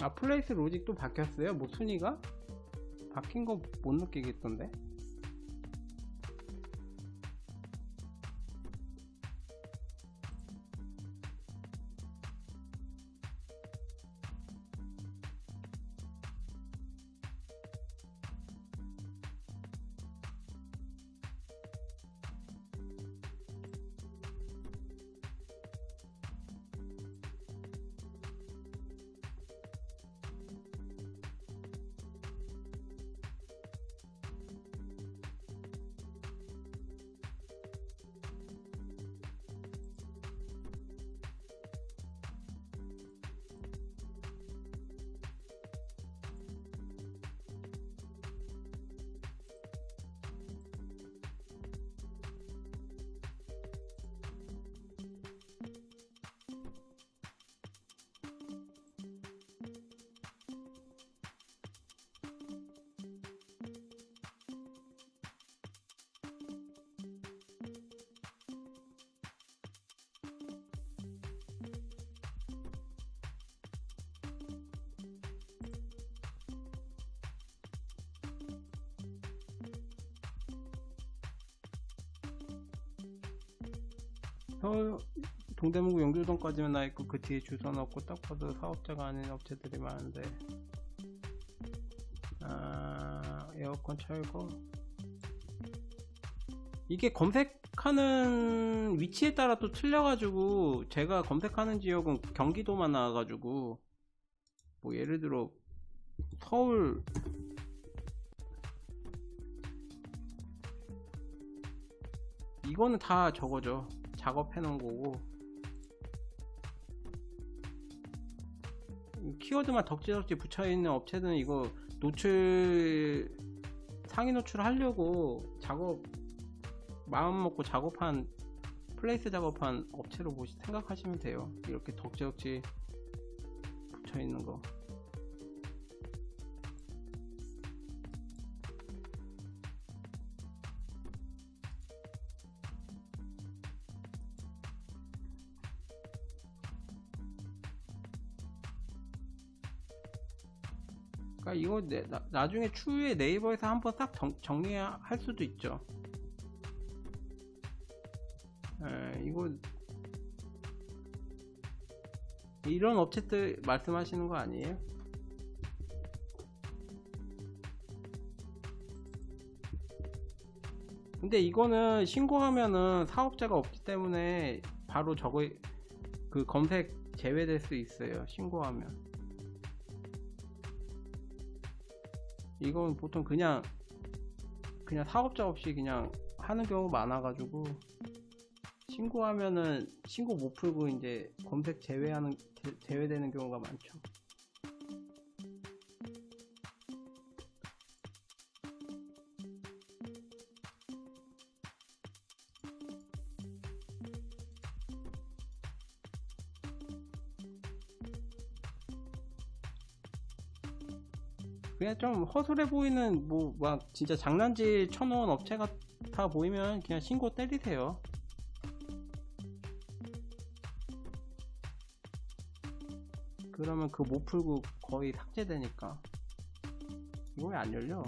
아 플레이스 로직 또 바뀌었어요? 뭐 순위가? 바뀐 거 못 느끼겠던데? 서울 동대문구 용두동까지만 나 있고 그 뒤에 주소 넣고 딱 봐도 사업자가 아닌 업체들이 많은데. 아 에어컨 철거? 이게 검색하는 위치에 따라 또 틀려가지고 제가 검색하는 지역은 경기도만 나와가지고 뭐 예를 들어 서울 이거는 다 저거죠 작업해 놓은 거고. 이 키워드만 덕지덕지 붙여 있는 업체들은 이거 노출 상위 노출 하려고 작업 마음 먹고 작업한 플레이스 작업한 업체로 생각하시면 돼요. 이렇게 덕지덕지 붙여 있는 거 그러니까 이거 내- 나, 나중에 추후에 네이버에서 한번 싹 정, 정리할 수도 있죠. 에, 이거 이런 업체들 말씀하시는 거 아니에요? 근데 이거는 신고하면은 사업자가 없기 때문에 바로 저거 그 검색 제외될 수 있어요. 신고하면. 이건 보통 그냥 그냥 사업자 없이 그냥 하는 경우 많아가지고 신고하면은 신고 못 풀고 이제 검색 제외하는 제- 제외되는 경우가 많죠. 그냥 좀 허술해 보이는 뭐 막 진짜 장난질 쳐놓은 업체 같아 보이면 그냥 신고 때리세요. 그러면 그 못 풀고 거의 삭제되니까. 이거 왜 안 열려?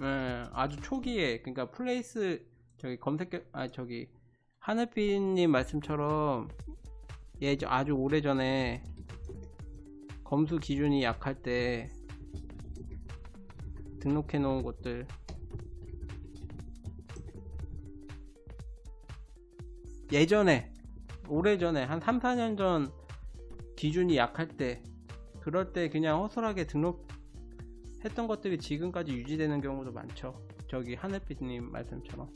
네, 아주 초기에 그러니까 플레이스 저기 검색 아 저기 하늘빛님 말씀처럼 예전 아주 오래 전에 검수 기준이 약할 때 등록해 놓은 것들. 예전에 오래 전에 한 3, 4년 전 기준이 약할 때 그럴 때 그냥 허술하게 등록했던 것들이 지금까지 유지되는 경우도 많죠. 저기 하늘빛님 말씀처럼